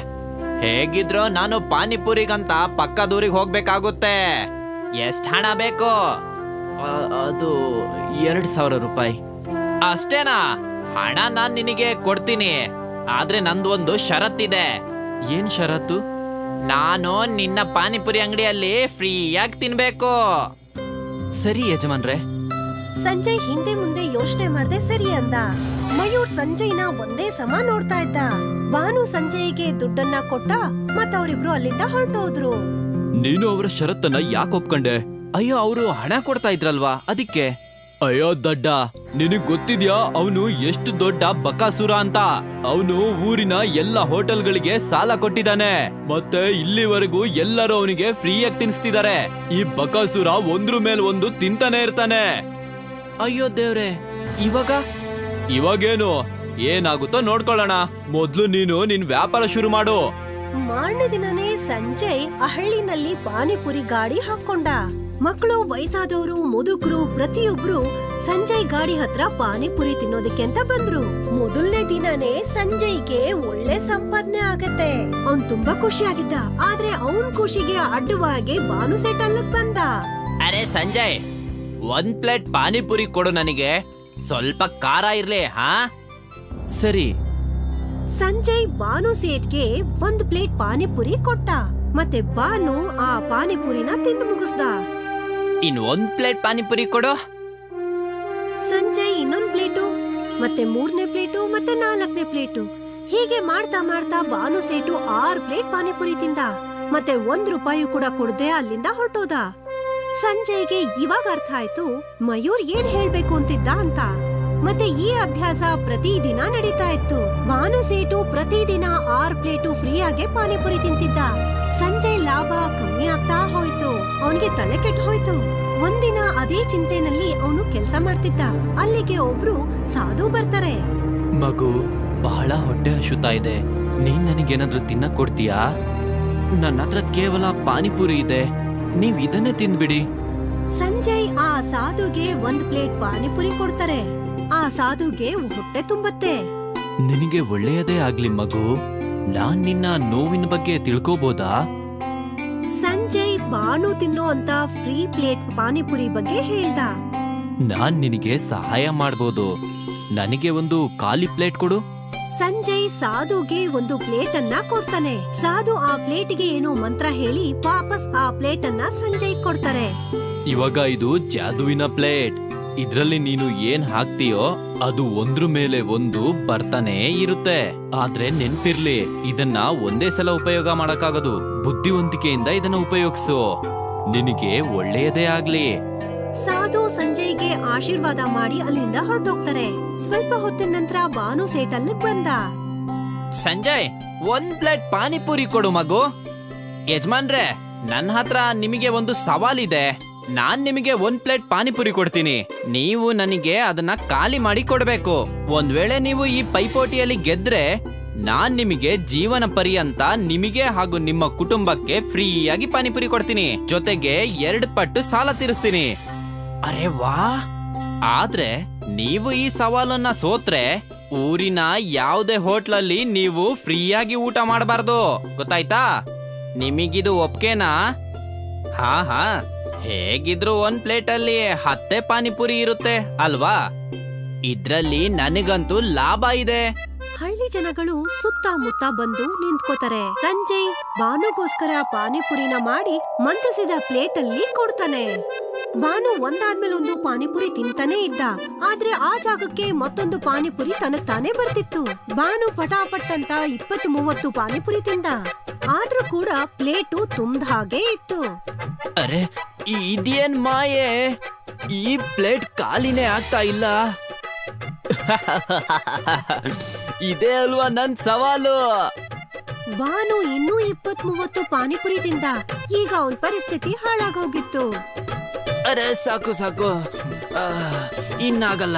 S4: ಹೇಗಿದ್ರು ನಾನು ಪಾನಿಪುರಿಗಂತ ಪಕ್ಕದೂರಿಗೆ ಹೋಗ್ಬೇಕಾಗುತ್ತೆ. ಎಷ್ಟ್ ಹಣ ಬೇಕು?
S6: ಅದು ಎರಡು ಸಾವಿರ ರೂಪಾಯಿ.
S4: ಅಷ್ಟೇನಾ? ಹಣ ನಾನು ನಿನಗೆ ಕೊಡ್ತೀನಿ. ಆದ್ರೆ ನಂದೊಂದು ಷರತ್ತಿದೆ.
S6: ಏನ್ ಷರತ್ತು?
S4: ನಾನು ನಿನ್ನ ಪಾನಿಪುರಿ ಅಂಗಡಿಯಲ್ಲಿ ಫ್ರೀಯಾಗಿ ತಿನ್ಬೇಕು.
S6: ಸರಿ ಯಜಮಾನ್ರೆ.
S3: ಸಂಜಯ್ ಹಿಂದೆ ಮುಂದೆ ಯೋಚನೆ ಮಾಡದೆ ಸರಿ ಅಂದ. ಮಯೂರ್ ಸಂಜಯ್ನ ಒಂದೇ ಸಮ ನೋಡ್ತಾ ಇದ್ದ. ಭಾನು ಸಂಜಯ್ಗೆ ದುಡ್ಡನ್ನ ಕೊಟ್ಟ ಮತ್ತ ಅವರಿಬ್ರು ಅಲ್ಲಿಂದ ಹೊರಟೋದ್ರು.
S6: ನೀನು ಅವರ ಷರತ್ತನ್ನ ಯಾಕೆ ಒಪ್ಕೊಂಡೆ?
S4: ಅಯ್ಯೋ ಅವರು ಹಣ ಕೊಡ್ತಾ ಇದ್ರಲ್ವಾ? ಅದಕ್ಕೆ?
S6: ಅಯ್ಯೋ ದೊಡ್ಡ ನಿನಗ್ ಗೊತ್ತಿದ್ಯಾ ಅವನು ಎಷ್ಟು ದೊಡ್ಡ ಬಕಾಸುರ ಅಂತ? ಅವನು ಊರಿನ ಎಲ್ಲ ಹೋಟೆಲ್ಗಳಿಗೆ ಸಾಲ ಕೊಟ್ಟಿದ್ದಾನೆ. ಮತ್ತೆ ಇಲ್ಲಿವರೆಗೂ ಎಲ್ಲರೂ ಅವನಿಗೆ ಫ್ರೀಯಾಗಿ ತಿನ್ಸ್ತಿದ್ದಾರೆ ಈ ಬಕಾಸುರ ಒಂದ್ರ ಮೇಲೆ ಒಂದು ತಿಂತಾನೆ ಇರ್ತಾನೆ.
S4: ಅಯ್ಯೋ ದೇವ್ರೆ ಇವಾಗ?
S6: ಇವಾಗೇನು? ಏನಾಗುತ್ತೋ ನೋಡ್ಕೊಳ್ಳೋಣ. ಮೊದ್ಲು ನೀನು ನಿನ್ ವ್ಯಾಪಾರ ಶುರು ಮಾಡು.
S3: ಮಾರನೇ ದಿನನೇ ಸಂಜಯ್ ಆ ಹಳ್ಳಿನಲ್ಲಿ ಪಾನಿಪುರಿ ಗಾಡಿ ಹಾಕೊಂಡ ಮಕ್ಕಳು ವಯಸ್ಸಾದವರು ಮುದುಕರು ಪ್ರತಿಯೊಬ್ರು ಸಂಜಯ್ ಗಾಡಿ ಹತ್ರ ಪಾನಿಪುರಿ ತಿನ್ನೋದಕ್ಕೆ ಅಂತ ಬಂದ್ರು. ಮೊದಲನೇ ದಿನನೇ ಸಂಜಯ್ಗೆ ಒಳ್ಳೆ ಸಂಪಾದನೆ ಆಗತ್ತೆ. ಅವ್ನ್ ತುಂಬಾ ಖುಷಿ ಆಗಿದ್ದ ಆದ್ರೆ ಅವನ್ ಖುಷಿಗೆ ಅಡ್ಡವಾಗಿ ಬಾನುಸೆಟ್ ಸೆಟ್ ಅಲ್ಲಿಗ್ ಬಂದ.
S4: ಅರೆ ಸಂಜಯ್ ಒಂದ್ ಪ್ಲೇಟ್ ಪಾನಿಪುರಿ ಕೊಡು ನನಗೆ. ಸ್ವಲ್ಪ ಖಾರ ಇರ್ಲಿ ಹಾ?
S6: ಸರಿ.
S3: ಸಂಜಯ್ ಬಾನು ಸೇಟ್ಗೆ ಒಂದ್ ಪ್ಲೇಟ್ ಪಾನಿಪುರಿ ಕೊಟ್ಟ. ಮತ್ತೆ ಬಾನು ಆ ಪಾನಿಪುರಿನ ತಿಂದು ಮುಗಿಸ್ದ.
S4: ಇನ್ ಒಂದ್ ಪ್ಲೇಟ್ ಪಾನಿಪುರಿ ಕೊಡು.
S3: ಸಂಜೆ ಇನ್ನೊಂದ್ ಪ್ಲೇಟು, ಮತ್ತೆ ಮೂರನೇ ಪ್ಲೇಟು, ಮತ್ತೆ ನಾಲ್ಕನೇ ಪ್ಲೇಟು. ಹೀಗೆ ಮಾಡ್ತಾ ಮಾಡ್ತಾ ಬಾನು ಸೇಟು ಆರ್ ಪ್ಲೇಟ್ ಪಾನಿಪುರಿ ತಿಂದ. ಮತ್ತೆ ಒಂದ್ ರೂಪಾಯಿ ಕೂಡ ಕೊಡದೆ ಅಲ್ಲಿಂದ ಹೊರಟೋದ. ಸಂಜಯ್ಗೆ ಇವಾಗ ಅರ್ಥ ಆಯ್ತು ಮಯೂರ್ ಏನ್ ಹೇಳ್ಬೇಕು ಅಂತಿದ್ದ ಅಂತ. ಮತ್ತೆ ಈ ಅಭ್ಯಾಸ ಪ್ರತಿದಿನ ನಡೀತಾ ಇತ್ತು. ಭಾನು ಸೇಟು ಪ್ರತಿದಿನ ಆರ್ ಪ್ಲೇಟು ಫ್ರೀಯಾಗೆ ಪಾನಿಪುರಿ ತಿಂತಿದ್ದ. ಸಂಜಯ್ ಲಾಭ ಕಮ್ಮಿ ಆಗ್ತಾ ಹೋಯ್ತು. ಅವನಿಗೆ ತಲೆ ಕೆಟ್ಟ ಹೋಯ್ತು. ಒಂದಿನ ಅದೇ ಚಿಂತೆನಲ್ಲಿ ಅವನು ಕೆಲಸ ಮಾಡ್ತಿದ್ದ. ಅಲ್ಲಿಗೆ ಒಬ್ರು ಸಾಧು ಬರ್ತಾರೆ.
S6: ಮಗು ಬಹಳ ಹೊಟ್ಟೆ ಹಸುತ್ತಾ ಇದೆ. ನೀನ್ ನನಗೇನಾದ್ರೂ ತಿನ್ನ ಕೊಡ್ತೀಯಾ? ನನ್ನ ಹತ್ರ ಕೇವಲ ಪಾನಿಪುರಿ ಇದೆ. ನೀವ್ ಇದನ್ನೇ ತಿಂದ್ಬಿಡಿ
S3: ಸಂಜಯ್ ಆ ಸಾಧುಗೆ ಒಂದ್ ಪ್ಲೇಟ್ ಪಾನಿಪುರಿ ಕೊಡ್ತಾರೆ. ಆ ಸಾಧುಗೆ ಹೊಟ್ಟೆ ತುಂಬತ್ತೆ.
S6: ನಿನಗೆ ಒಳ್ಳೆಯದೇ ಆಗ್ಲಿ ಮಗು. ನಾನ್ ನಿನ್ನ ನೋವಿನ ಬಗ್ಗೆ ತಿಳ್ಕೋಬೋದಾ?
S3: ಸಂಜಯ್ ಬಾನು ತಿನ್ನೋ ಅಂತ ಫ್ರೀ ಪ್ಲೇಟ್ ಪಾನಿಪುರಿ ಬಗ್ಗೆ ಹೇಳ್ದ.
S6: ನಾನ್ ನಿನಗೆ ಸಹಾಯ ಮಾಡ್ಬೋದು. ನನಗೆ ಒಂದು ಖಾಲಿ ಪ್ಲೇಟ್ ಕೊಡು.
S3: ಸಂಜಯ್ ಸಾಧುಗೆ ಒಂದು ಪ್ಲೇಟ್ ಅನ್ನ ಕೊಡ್ತಾನೆ. ಸಾಧು ಆ ಪ್ಲೇಟ್ಗೆ ಏನೋ ಮಂತ್ರ ಹೇಳಿ ವಾಪಸ್ ಆ ಪ್ಲೇಟ್ ಅನ್ನ ಸಂಜಯ್ ಕೊಡ್ತಾರೆ.
S6: ಇವಾಗ ಇದು ಜಾದುವಿನ ಪ್ಲೇಟ್. ಇದ್ರಲ್ಲಿ ನೀನು ಏನ್ ಹಾಕ್ತೀಯೋ ಅದು ಒಂದ್ರ ಮೇಲೆ ಒಂದು ಬರ್ತಾನೆ ಇರುತ್ತೆ. ಆದ್ರೆ ನೆನ್ಪಿರ್ಲಿ ಇದನ್ನ ಒಂದೇ ಸಲ ಉಪಯೋಗ ಮಾಡಕ್ಕಾಗದು. ಬುದ್ಧಿವಂತಿಕೆಯಿಂದ ಇದನ್ನ ಉಪಯೋಗಿಸು. ನಿನಗೆ ಒಳ್ಳೆಯದೇ ಆಗ್ಲಿ.
S3: ಸಾಧು ಆಶೀರ್ವಾದ ಮಾಡಿ ಅಲ್ಲಿಂದ ಹೊರಟೋಗ್ತಾರೆ. ಸ್ವಲ್ಪ ಹೊತ್ತಿನ ನಂತರ ಬಾನು ಸೇಟ್ ಬಂದ.
S4: ಸಂಜಯ್, ಒಂದ್ ಪ್ಲೇಟ್ ಪಾನಿಪುರಿ ಕೊಡು ಮಗು. ಯಜಮಾನ್ರೆ ನನ್ನ ಹತ್ರ ನಿಮಗೆ ಒಂದು ಸವಾಲಿದೆ ನಾನ್ ನಿಮಗೆ ಒಂದ್ ಪ್ಲೇಟ್ ಪಾನಿಪುರಿ ಕೊಡ್ತೀನಿ. ನೀವು ನನಗೆ ಅದನ್ನ ಖಾಲಿ ಮಾಡಿ ಕೊಡ್ಬೇಕು. ಒಂದ್ ವೇಳೆ ನೀವು ಈ ಪೈಪೋಟಿಯಲ್ಲಿ ಗೆದ್ರೆ, ನಾನ್ ನಿಮಗೆ ಜೀವನ ಪರ್ಯಂತ ನಿಮಗೆ ಹಾಗೂ ನಿಮ್ಮ ಕುಟುಂಬಕ್ಕೆ ಫ್ರೀಯಾಗಿ ಪಾನಿಪುರಿ ಕೊಡ್ತೀನಿ. ಜೊತೆಗೆ ಎರಡ್ ಪಟ್ಟು ಸಾಲ ತೀರಿಸ್ತೀನಿ. ಅರೆ ವಾ. ಆದ್ರೆ ನೀವು ಈ ಸವಾಲನ್ನ ಸೋತ್ರೆ ಊರಿನ ಯಾವುದೇ ಹೋಟ್ಲಲ್ಲಿ ನೀವು ಫ್ರೀಯಾಗಿ ಊಟ ಮಾಡಬಾರ್ದು. ಗೊತ್ತಾಯ್ತಾ? ನಿಮಗಿದು ಒಪ್ಕೆನಾ? ಹಾ ಹಾ. ಹೇಗಿದ್ರು ಒಂದ್ ಪ್ಲೇಟಲ್ಲಿ ಹತ್ತೆ ಪಾನಿಪುರಿ ಇರುತ್ತೆ ಅಲ್ವಾ? ಇದ್ರಲ್ಲಿ ನನಗಂತೂ ಲಾಭ ಇದೆ.
S3: ಹಳ್ಳಿ ಜನಗಳು ಸುತ್ತಮುತ್ತ ಬಂದು ನಿಂತ್ಕೋತಾರೆ. ಸಂಜೆ ಬಾನುಗೋಸ್ಕರ ಪಾನಿಪುರಿನ ಮಾಡಿ ಮಂತ್ರಿಸಿದ ಪ್ಲೇಟ್ ಅಲ್ಲಿ ಕೊಡ್ತಾನೆ. ಬಾನು ಒಂದಾದ್ಮೇಲೆ ಒಂದು ಪಾನಿಪುರಿ ತಿಂತಾನೆ ಇದ್ದ. ಆದ್ರೆ ಆ ಜಾಗಕ್ಕೆ ಮತ್ತೊಂದು ಪಾನಿಪುರಿ ತನಗ್ ತಾನೇ ಬರ್ತಿತ್ತು. ಬಾನು ಪಟಾಪಟ್ ಅಂತ ಇಪ್ಪತ್ತು ಮೂವತ್ತು ಪಾನಿಪುರಿ ತಿಂದ. ಆದ್ರೂ ಕೂಡ ಪ್ಲೇಟು ತುಂಬ ಹಾಗೆ ಇತ್ತು.
S4: ಅರೆ ಇದೇನ್ ಮಾಯೆ? ಈ ಪ್ಲೇಟ್ ಖಾಲಿನೇ ಆಗ್ತಾ ಇಲ್ಲ. ಇದೇ ಅಲ್ವಾ ನನ್ ಸವಾಲು?
S3: ಬಾನು ಇನ್ನೂ ಇಪ್ಪತ್ ಮೂವತ್ತು ಪಾನಿಪುರಿ ತಿಂದ. ಈಗ ಅವನ್ ಪರಿಸ್ಥಿತಿ ಹಾಳಾಗೋಗಿತ್ತು.
S4: ಅರೆ ಸಾಕು ಸಾಕು. ಆ, ಇನ್ನಾಗಲ್ಲ.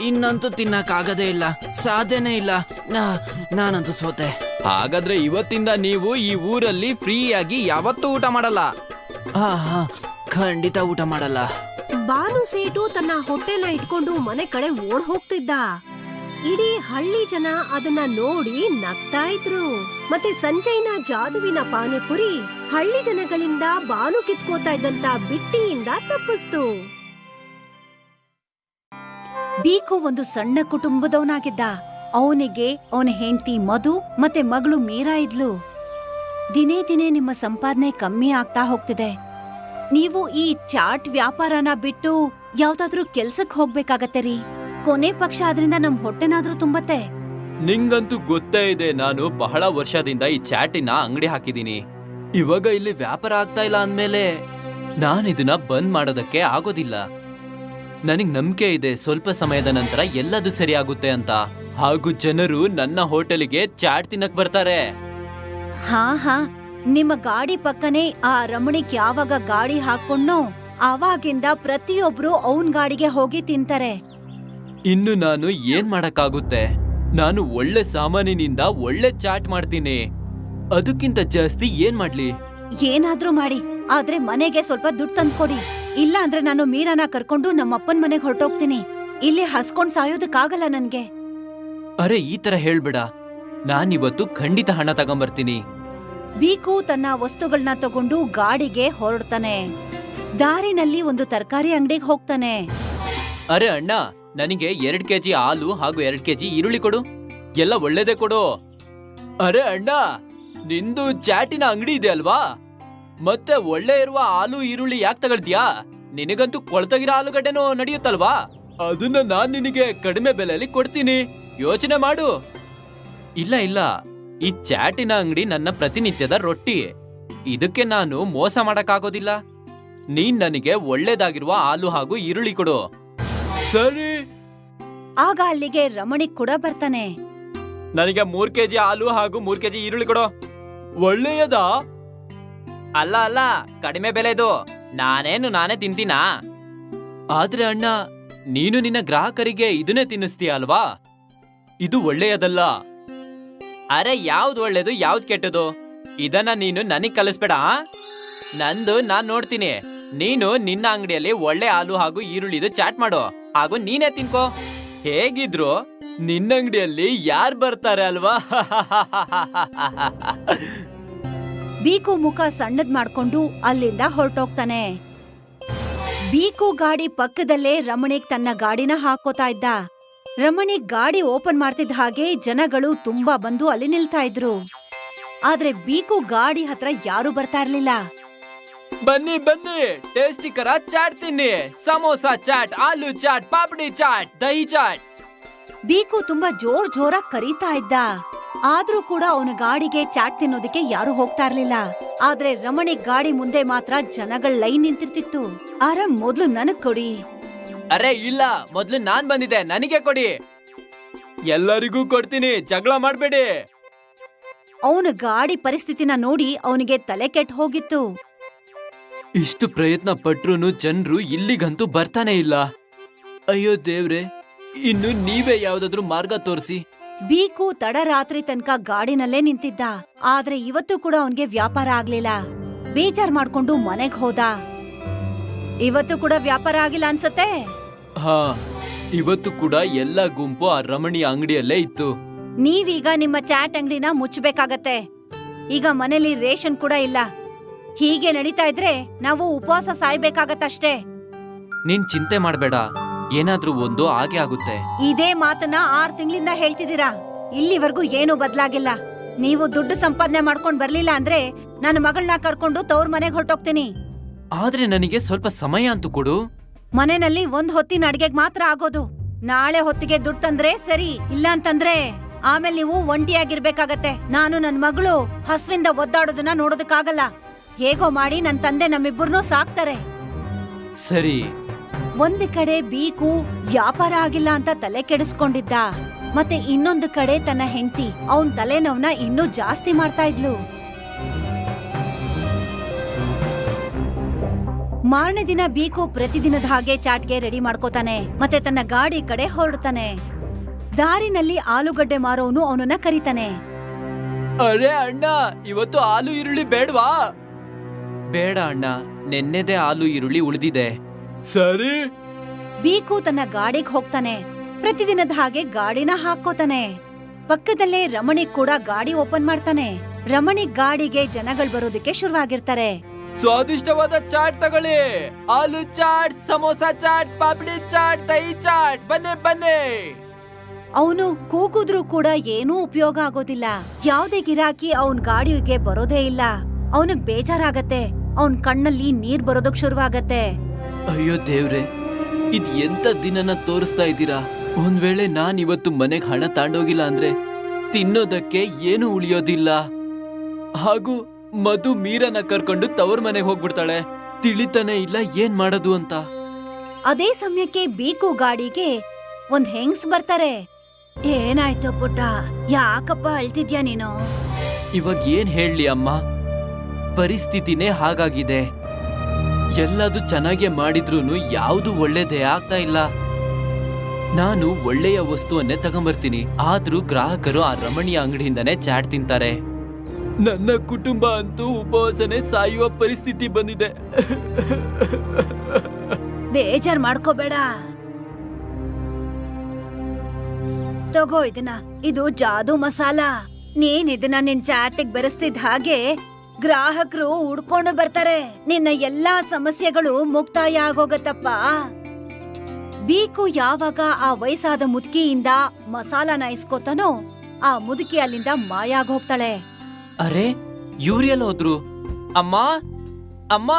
S4: ಇನ್ನಂತೂ ತಿನ್ನಕ್ಕಾಗದೇ ಇಲ್ಲ. ಸಾಧ್ಯನೇ ಇಲ್ಲ. ನಾ- ನಾನಂತೂ ಸೋತೆ.
S6: ಹಾಗಾದ್ರೆ ಇವತ್ತಿಂದ ನೀವು ಈ ಊರಲ್ಲಿ ಫ್ರೀಯಾಗಿ ಯಾವತ್ತೂ ಊಟ ಮಾಡಲ್ಲ.
S4: ಹಾ ಹಾ ಖಂಡಿತ ಊಟ ಮಾಡಲ್ಲ.
S3: ಬಾನು ಸೇಟು ತನ್ನ ಹೊಟ್ಟೆನ ಇಟ್ಕೊಂಡು ಮನೆ ಕಡೆ ಓಡ್ ಹೋಗ್ತಿದ್ದ
S7: ಇಡೀ ಹಳ್ಳಿ ಜನ ಅದನ್ನ ನೋಡಿ ನಗ್ತಾ ಇದ್ರು. ಮತ್ತೆ ಸಂಜಯ್ನ ಜಾದುವಿನ ಪಾನಿಪುರಿ ಹಳ್ಳಿ ಜನಗಳಿಂದ ಬಾನು ಕಿತ್ಕೋತಾ ಇದ್ದಂತ ಬಿಟ್ಟಿಯಿಂದ ತಪ್ಪಿಸ್ತು. ಬೀಕು ಒಂದು ಸಣ್ಣ ಕುಟುಂಬದವನಾಗಿದ್ದ. ಅವನಿಗೆ ಅವನ ಹೆಂಡತಿ ಮಧು ಮತ್ತೆ ಮಗಳು ಮೀರಾ ಇದ್ಲು. ದಿನೇ ದಿನೇ ನಿಮ್ಮ ಸಂಪಾದನೆ ಕಮ್ಮಿ ಆಗ್ತಾ ಹೋಗ್ತಿದೆ. ನೀವು ಈ ಚಾಟ್ ವ್ಯಾಪಾರನ ಬಿಟ್ಟು ಯಾವ್ದಾದ್ರೂ ಕೆಲ್ಸಕ್ ಹೋಗ್ಬೇಕಾಗತ್ತೆ ರೀ. ಕೊನೆ ಪಕ್ಷ ಅದರಿಂದ ನಮ್ ಹೊಟ್ಟೆನಾದ್ರೂ ತುಂಬತ್ತೆ.
S4: ನಿಂಗಂತೂ ಗೊತ್ತೇ ಇದೆ, ನಾನು ಬಹಳ ವರ್ಷದಿಂದ ಈ ಚಾಟಿನ ಅಂಗಡಿ ಹಾಕಿದೀನಿ ಇವಾಗ ಇಲ್ಲಿ ವ್ಯಾಪಾರ ಆಗ್ತಾ ಇಲ್ಲ ಅಂದ್ಮೇಲೆ ನಾನು ಇದನ್ನ ಬಂದ್ ಮಾಡೋದಕ್ಕೆ ಆಗೋದಿಲ್ಲ. ನನಗೆ ನಂಬಿಕೆ ಇದೆ ಸ್ವಲ್ಪ ಸಮಯದ ನಂತರ ಎಲ್ಲದು ಸರಿಯಾಗುತ್ತೆ ಅಂತ. ಹಾಗೂ ಜನರು ನನ್ನ ಹೋಟೆಲಿಗೆ ಚಾಟ್ ತಿನ್ನಕ್ ಬರ್ತಾರೆ.
S7: ಹಾ ಹಾ. ನಿಮ್ಮ ಗಾಡಿ ಪಕ್ಕನೆ ಆ ರಮಣಿಕ್ ಯಾವಾಗ ಗಾಡಿ ಹಾಕೊಂಡ್ನೋ ಅವಾಗಿಂದ ಪ್ರತಿಯೊಬ್ರು ಅವನ್ ಗಾಡಿಗೆ ಹೋಗಿ ತಿಂತಾರೆ.
S4: ಇನ್ನು ನಾನು ಏನ್ ಮಾಡಕ್ಕಾಗುತ್ತೆ? ನಾನು ಒಳ್ಳೆ ಸಾಮಾನಿನಿಂದ ಒಳ್ಳೆ ಚಾಟ್ ಮಾಡ್ತೀನಿ. ಅದಕ್ಕಿಂತ ಜಾಸ್ತಿ ಏನ್ ಮಾಡ್ಲಿ?
S7: ಏನಾದ್ರೂ ಮಾಡಿ ಆದ್ರೆ ಮನೆಗೆ ಸ್ವಲ್ಪ ದುಡ್ಡು ತಂದ್ಕೊಡಿ. ಇಲ್ಲ ಅಂದ್ರೆ ನಾನು ಮೀರಾನ ಕರ್ಕೊಂಡು ನಮ್ಮಪ್ಪನ್ ಮನೆಗ್ ಹೊರಟೋಗ್ತೀನಿ. ಇಲ್ಲಿ ಹಸ್ಕೊಂಡ್ ಸಾಯೋದಕ್ಕಾಗಲ್ಲ ನನ್ಗೆ.
S4: ಅರೆ ಈ ತರ ಹೇಳ್ಬೇಡ. ನಾನಿವತ್ತು ಖಂಡಿತ ಹಣ ತಗೊಂಬರ್ತೀನಿ.
S7: ಬೀಕು ತನ್ನ ವಸ್ತುಗಳನ್ನ ತಗೊಂಡು ಗಾಡಿಗೆ ಹೊರಡ್ತಾನೆ. ದಾರಿನಲ್ಲಿ ಒಂದು ತರಕಾರಿ ಅಂಗಡಿಗೆ ಹೋಗ್ತಾನೆ.
S4: ಅರೆ ಅಣ್ಣ ನನಗೆ ಎರಡ್ ಕೆಜಿ ಹಾಲು ಹಾಗೂ ಎರಡ್ ಕೆಜಿ ಈರುಳ್ಳಿ ಕೊಡು. ಎಲ್ಲ ಒಳ್ಳೇದೇ ಕೊಡು. ಅರೆ ಅಣ್ಣ! ನಿಂದು ಚಾಟಿನ ಅಂಗಡಿ ಇದೆ ಅಲ್ವಾ? ಮತ್ತೆ ಒಳ್ಳೆ ಇರುವ ಹಾಲು ಈರುಳ್ಳಿ ಯಾಕೆ ತಗೊಳ್ತೀಯಾ? ನಿನಗಂತೂ ಕೊಳ್ತಗಿರೋ ಆಲೂಗಡ್ಡೆನೂ ನಡೆಯುತ್ತಲ್ವಾ? ಅದನ್ನ ನಾನ್ ನಿನಗೆ ಕಡಿಮೆ ಬೆಲೆಯಲ್ಲಿ ಕೊಡ್ತೀನಿ. ಯೋಚನೆ ಮಾಡು. ಇಲ್ಲ ಇಲ್ಲ. ಈ ಚಾಟಿನ ಅಂಗಡಿ ನನ್ನ ಪ್ರತಿನಿತ್ಯದ ರೊಟ್ಟಿ. ಇದಕ್ಕೆ ನಾನು ಮೋಸ ಮಾಡಕ್ಕಾಗೋದಿಲ್ಲ. ನೀನ್ ನನಗೆ ಒಳ್ಳೇದಾಗಿರುವ ಹಾಲು ಹಾಗೂ ಈರುಳ್ಳಿ ಕೊಡು. ಸರಿ.
S7: ಆಗ ಅಲ್ಲಿಗೆ ರಮಣಿ ಕೂಡ ಬರ್ತಾನೆ.
S4: ನನಗೆ ಮೂರ್ ಕೆಜಿ ಹಾಲು ಹಾಗೂ ಮೂರ್ ಕೆಜಿ ಈರುಳ್ಳಿ ಕೊಡು. ಒಳ್ಳೆಯದಾ? ಅಲ್ಲ ಅಲ್ಲ ಕಡಿಮೆ ಬೆಲೆದು ನಾನೇನು ನಾನೇ ತಿಂತೀನಾ? ಆದ್ರೆ ಅಣ್ಣ ನೀನು ನಿನ್ನ ಗ್ರಾಹಕರಿಗೆ ಇದನ್ನೇ ತಿನ್ನಿಸ್ತೀಯ ಅಲ್ವಾ? ಇದು ಒಳ್ಳೆಯದಲ್ಲ. ಅರೆ ಯಾವ್ದು ಒಳ್ಳೇದು ಯಾವ್ದು ಕೆಟ್ಟದು? ಇದನ್ನ ನೀನು ನನಗ್ ಕಲಿಸ್ಬೇಡ? ನಂದು ನಾನ್ ನೋಡ್ತೀನಿ. ನೀನು ನಿನ್ನ ಅಂಗಡಿಯಲ್ಲಿ ಒಳ್ಳೆ ಹಾಲು ಹಾಗೂ ಈರುಳ್ಳಿದು ಚಾಟ್ ಮಾಡು. ಹಾಗೂ ನೀನೇ ತಿನ್ಕೋ. ಹೇಗಿದ್ರು ನಿನ್ನ ಅಂಗಡಿಯಲ್ಲಿ ಯಾರು ಬರ್ತಾರೆ ಅಲ್ವಾ?
S7: ಬೀಕು ಮುಖ ಸಣ್ಣದ್ ಮಾಡ್ಕೊಂಡು ಅಲ್ಲಿಂದ ಹೊರಟೋಗ್ತಾನೆ. ಬೀಕು ಗಾಡಿ ಪಕ್ಕದಲ್ಲೇ ರಮಣಿಗ್ ತನ್ನ ಗಾಡಿನ ಹಾಕೋತಾ ಇದ್ದ. ರಮಣಿ ಗಾಡಿ ಓಪನ್ ಮಾಡ್ತಿದ್ದ ಹಾಗೆ ಜನಗಳು ತುಂಬಾ ಬಂದು ಅಲ್ಲಿ ನಿಲ್ತಾ ಇದ್ರು. ಆದ್ರೆ ಬೀಕು ಗಾಡಿ ಹತ್ರ ಯಾರು ಬರ್ತಾ ಇರ್ಲಿಲ್ಲ.
S4: ಬನ್ನಿ ಬನ್ನಿ ಟೇಸ್ಟಿಕರ ಚಾಟ್ ತಿನ್ನಿ. ಸಮೋಸಾ ಚಾಟ್ ಆಲೂ ಚಾಟ್ ಪಾಪಡಿ ಚಾಟ್ ದಹಿ ಚಾಟ್.
S7: ಬೀಕು ತುಂಬಾ ಜೋರ್ ಜೋರಾಗಿ ಕರೀತಾ ಇದ್ದ. ಆದ್ರೂ ಕೂಡ ಅವನ ಗಾಡಿಗೆ ಚಾಟ್ ತಿನ್ನೋದಕ್ಕೆ ಯಾರು ಹೋಗ್ತಾ ಇರ್ಲಿಲ್ಲ. ಆದ್ರೆ ರಮಣಿ ಗಾಡಿ ಮುಂದೆ ಮಾತ್ರ ಜನಗಳ ಲೈನ್ ನಿಂತಿರ್ತಿತ್ತು. ಆರಾಮ್ ಮೊದ್ಲು ನನಗ್ ಕೊಡಿ.
S4: ಅರೆ ಇಲ್ಲ ಮೊದ್ಲು ನಾನ್ ಬಂದಿದ್ದೆ ನನಗೆ ಕೊಡಿ. ಎಲ್ಲರಿಗೂ ಕೊಡ್ತೀನಿ ಜಗಳ ಮಾಡ್ಬೇಡಿ.
S7: ಅವನ ಗಾಡಿ ಪರಿಸ್ಥಿತಿನ ನೋಡಿ ಅವನಿಗೆ ತಲೆ ಕೆಟ್ಟ ಹೋಗಿತ್ತು.
S4: ಇಷ್ಟು ಪ್ರಯತ್ನ ಪಟ್ರು ಜನರು ಇಲ್ಲಿಗಂತೂ ಬರ್ತಾನೆ ಇಲ್ಲ. ಅಯ್ಯೋ ದೇವ್ರೆ. ಇನ್ನು ನೀವೇ ಯಾವ್ದಾದ್ರು ಮಾರ್ಗ ತೋರಿಸಿ.
S7: ಬೀಕು ತಡರಾತ್ರಿ ತನಕ ಗಾಡಿನಲ್ಲೇ ನಿಂತಿದ್ದ. ಆದ್ರೆ ಇವತ್ತು ಕೂಡ ಅವನ್ಗೆ ವ್ಯಾಪಾರ ಆಗ್ಲಿಲ್ಲ. ಬೇಜಾರ್ ಮಾಡ್ಕೊಂಡು ಮನೆಗ್ ಹೋದ. ಇವತ್ತು ಕೂಡ ವ್ಯಾಪಾರ ಆಗಿಲ್ಲ ಅನ್ಸತ್ತೆ?
S4: ಹಾ ಇವತ್ತು ಕೂಡ ಎಲ್ಲ ಗುಂಪು ಆ ರಮಣಿ ಅಂಗಡಿಯಲ್ಲೇ ಇತ್ತು.
S7: ನೀವೀಗ ನಿಮ್ಮ ಚಾಟ್ ಅಂಗಡಿನ ಮುಚ್ಚಬೇಕಾಗತ್ತೆ ಈಗ ಮನೇಲಿ ರೇಷನ್ ಕೂಡ ಇಲ್ಲ. ಹೀಗೆ ನಡೀತಾ ಇದ್ರೆ ನಾವು ಉಪವಾಸ ಸಾಯ್ಬೇಕಾಗತ್ತಷ್ಟೇ.
S4: ನೀನ್ ಚಿಂತೆ ಮಾಡ್ಬೇಡ. ಏನಾದ್ರೂ ಒಂದು ಹಾಗೆ ಆಗುತ್ತೆ.
S7: ಇದೇ ಮಾತನ್ನ ಆರ್ ತಿಂಗಳಿಂದ ಹೇಳ್ತಿದ್ದೀರಾ? ಇಲ್ಲಿವರೆಗೂ ಏನು ಬದಲಾಗಿಲ್ಲ. ನೀವು ದುಡ್ಡು ಸಂಪಾದನೆ ಮಾಡ್ಕೊಂಡ್ ಬರ್ಲಿಲ್ಲ ಅಂದ್ರೆ ನನ್ನ ಮಗಳನ್ನ ಕರ್ಕೊಂಡು ತವ್ರ ಮನೆಗೆ ಹೊರಟೋಗ್ತೀನಿ.
S4: ಆದ್ರೆ ನನಗೆ ಸ್ವಲ್ಪ ಸಮಯ ಅಂತೂ ಕೊಡು.
S7: ಮನೆಯಲ್ಲಿ ಒಂದ್ ಹೊತ್ತಿನ ಅಡ್ಗೆಗ್ ಮಾತ್ರ ಆಗೋದು. ನಾಳೆ ಹೊತ್ತಿಗೆ ದುಡ್ಡು ತಂದ್ರೆ ಸರಿ ಇಲ್ಲ ಅಂತಂದ್ರೆ ಆಮೇಲೆ ನೀವು ಒಂಟಿಯಾಗಿರ್ಬೇಕಾಗತ್ತೆ. ನಾನು ನನ್ ಮಗಳು ಹಸುವಿಂದ ಒದ್ದಾಡೋದನ್ನ ನೋಡೋದಕ್ಕಾಗಲ್ಲ. ಹೇಗೋ ಮಾಡಿ ನನ್ ತಂದೆ ನಮ್ಮಿಬ್ಬರನ್ನೂ ಸಾಕ್ತಾರೆ.
S4: ಸರಿ.
S7: ಒಂದ್ ಕಡೆ ಬೀಕು ವ್ಯಾಪಾರ ಆಗಿಲ್ಲ ಅಂತ ತಲೆ ಕೆಡಿಸ್ಕೊಂಡಿದ್ದ. ಮತ್ತೆ ಇನ್ನೊಂದು ಕಡೆ ತನ್ನ ಹೆಂಡತಿ ಅವನ್ ತಲೆನೋವನ್ನ ಇನ್ನೂ ಜಾಸ್ತಿ ಮಾಡ್ತಾ ಇದ್ಲು. ಮಾರನೇ ದಿನ ಬೀಕು ಪ್ರತಿದಿನದ ಹಾಗೆ ಚಾಟ್ಗೆ ರೆಡಿ ಮಾಡ್ಕೋತಾನೆ. ಮತ್ತೆ ತನ್ನ ಗಾಡಿ ಕಡೆ ಹೊರಡ್ತಾನೆ. ದಾರಿನಲ್ಲಿ ಆಲೂಗಡ್ಡೆ ಮಾರೋನು ಅವನನ್ನ ಕರೀತಾನೆ.
S4: ಅರೆ ಅಣ್ಣ, ಇವತ್ತು ಆಲೂ ಈರುಳ್ಳಿ ಬೇಡವಾ? ಬೇಡ ಅಣ್ಣ, ನೆನ್ನೆದೇ ಆಲೂ ಈರುಳ್ಳಿ ಉಳಿದಿದೆ. ಸರಿ.
S7: ಬೀಕು ತನ್ನ ಗಾಡಿಗೆ ಹೋಗ್ತಾನೆ. ಪ್ರತಿದಿನದ ಹಾಗೆ ಗಾಡಿನ ಹಾಕೋತಾನೆ ಪಕ್ಕದಲ್ಲೇ ರಮಣಿ ಕೂಡ ಗಾಡಿ ಓಪನ್ ಮಾಡ್ತಾನೆ. ರಮಣಿ ಗಾಡಿಗೆ ಜನಗಳು ಬರೋದಕ್ಕೆ ಶುರುವಾಗಿರ್ತಾರೆ.
S4: ಸ್ವಾದಿಷ್ಟವಾದ ಚಾಟ್ ತಗೊಳ್ಳಿ. ಆಲೂ ಚಾಟ್ ಸಮೋಸಾ ಚಾಟ್ ಪಾಪಡಿ ಚಾಟ್ ದಹಿ ಚಾಟ್ ಬನ್ನಿ ಬನ್ನಿ.
S7: ಅವನು ಕೂಗಿದ್ರು ಕೂಡ ಏನೂ ಉಪಯೋಗ ಆಗೋದಿಲ್ಲ. ಯಾವ್ದೇ ಗಿರಾಕಿ ಅವನ್ ಗಾಡಿಗೆ ಬರೋದೇ ಇಲ್ಲ. ಅವನಿಗೆ ಬೇಜಾರಾಗತ್ತೆ. ಅವನ್ ಕಣ್ಣಲ್ಲಿ ನೀರ್ ಬರೋದಕ್ ಶುರುವಾಗತ್ತೆ.
S4: ಅಯ್ಯೋ ದೇವ್ರೆ ಇದು ಎಂತ ದಿನನ ತೋರಿಸ್ತಾ ಇದ್ದೀರಾ? ಒಂದ್ ವೇಳೆ ನಾನ್ ಇವತ್ತು ಮನೆಗ್ ಹಣ ತಾಂಡೋಗಿಲ್ಲ ಅಂದ್ರೆ ತಿನ್ನೋದಕ್ಕೆ ಏನು ಉಳಿಯೋದಿಲ್ಲ? ಹಾಗೂ ಮಧು ಮೀರನ ಕರ್ಕೊಂಡು ತವರ್ ಮನೆಗೆ ಹೋಗ್ಬಿಡ್ತಾಳೆ. ತಿಳಿತಾನೆ ಇಲ್ಲ ಏನ್ ಮಾಡೋದು ಅಂತ.
S7: ಅದೇ ಸಮಯಕ್ಕೆ ಬೀಕು ಗಾಡಿಗೆ ಒಂದ್ ಹೆಂಗ್ಸ್ ಬರ್ತಾರೆ. ಏನಾಯ್ತು ಪುಟ್ಟ? ಯಾಕಪ್ಪ ಅಳ್ತಿದ್ಯಾ ನೀನು?
S4: ಇವಾಗ ಏನ್ ಹೇಳಲಿ ಅಮ್ಮ? ಪರಿಸ್ಥಿತಿನೇ ಹಾಗಾಗಿದೆ. ಎಲ್ಲದು ಚೆನ್ನಾಗೆ ಮಾಡಿದ್ರೂ ಯಾವುದು ಒಳ್ಳೇದೇ ಆಗ್ತಾ ಇಲ್ಲ. ನಾನು ಒಳ್ಳೆಯ ವಸ್ತುವನ್ನೇ ತಗೊಂಬರ್ತೀನಿ. ಆದ್ರೂ ಗ್ರಾಹಕರು ಆ ರಮಣೀಯ ಅಂಗಡಿಯಿಂದನೇ ಚಾಟ್ ತಿಂತಾರೆ. ನನ್ನ ಕುಟುಂಬ ಅಂತೂ ಉಪವಾಸನೆ ಸಾಯುವ ಪರಿಸ್ಥಿತಿ ಬಂದಿದೆ.
S7: ಬೇಜಾರ್ ಮಾಡ್ಕೋಬೇಡ. ತಗೋ ಇದನ್ನ. ಇದು ಜಾದು ಮಸಾಲ. ನೀನ್ ಇದನ್ನ ನಿನ್ ಚಾಟಿಗೆ ಬೆರೆಸ್ತಿದ್ ಹಾಗೆ ಗ್ರಾಹಕರು ಉಡ್ಕೊಂಡು ಬರ್ತಾರೆ. ನಿನ್ನ ಎಲ್ಲಾ ಸಮಸ್ಯೆಗಳು ಮುಕ್ತಾಯ ಆಗೋಗತ್ತಪ್ಪ. ಬೀಕು ಯಾವಾಗ ಆ ವಯಸ್ಸಾದ ಮುದುಕಿಯಿಂದ ಮಸಾಲಾನ ಇಸ್ಕೋತಾನೋ ಆ ಮುದುಕಿ ಅಲ್ಲಿಂದ ಮಾಯ ಹೋಗ್ತಾಳೆ.
S4: ಅರೆ ಯೂರಿಯಲ್ ಹೋದ್ರು ಅಮ್ಮ? ಅಮ್ಮ?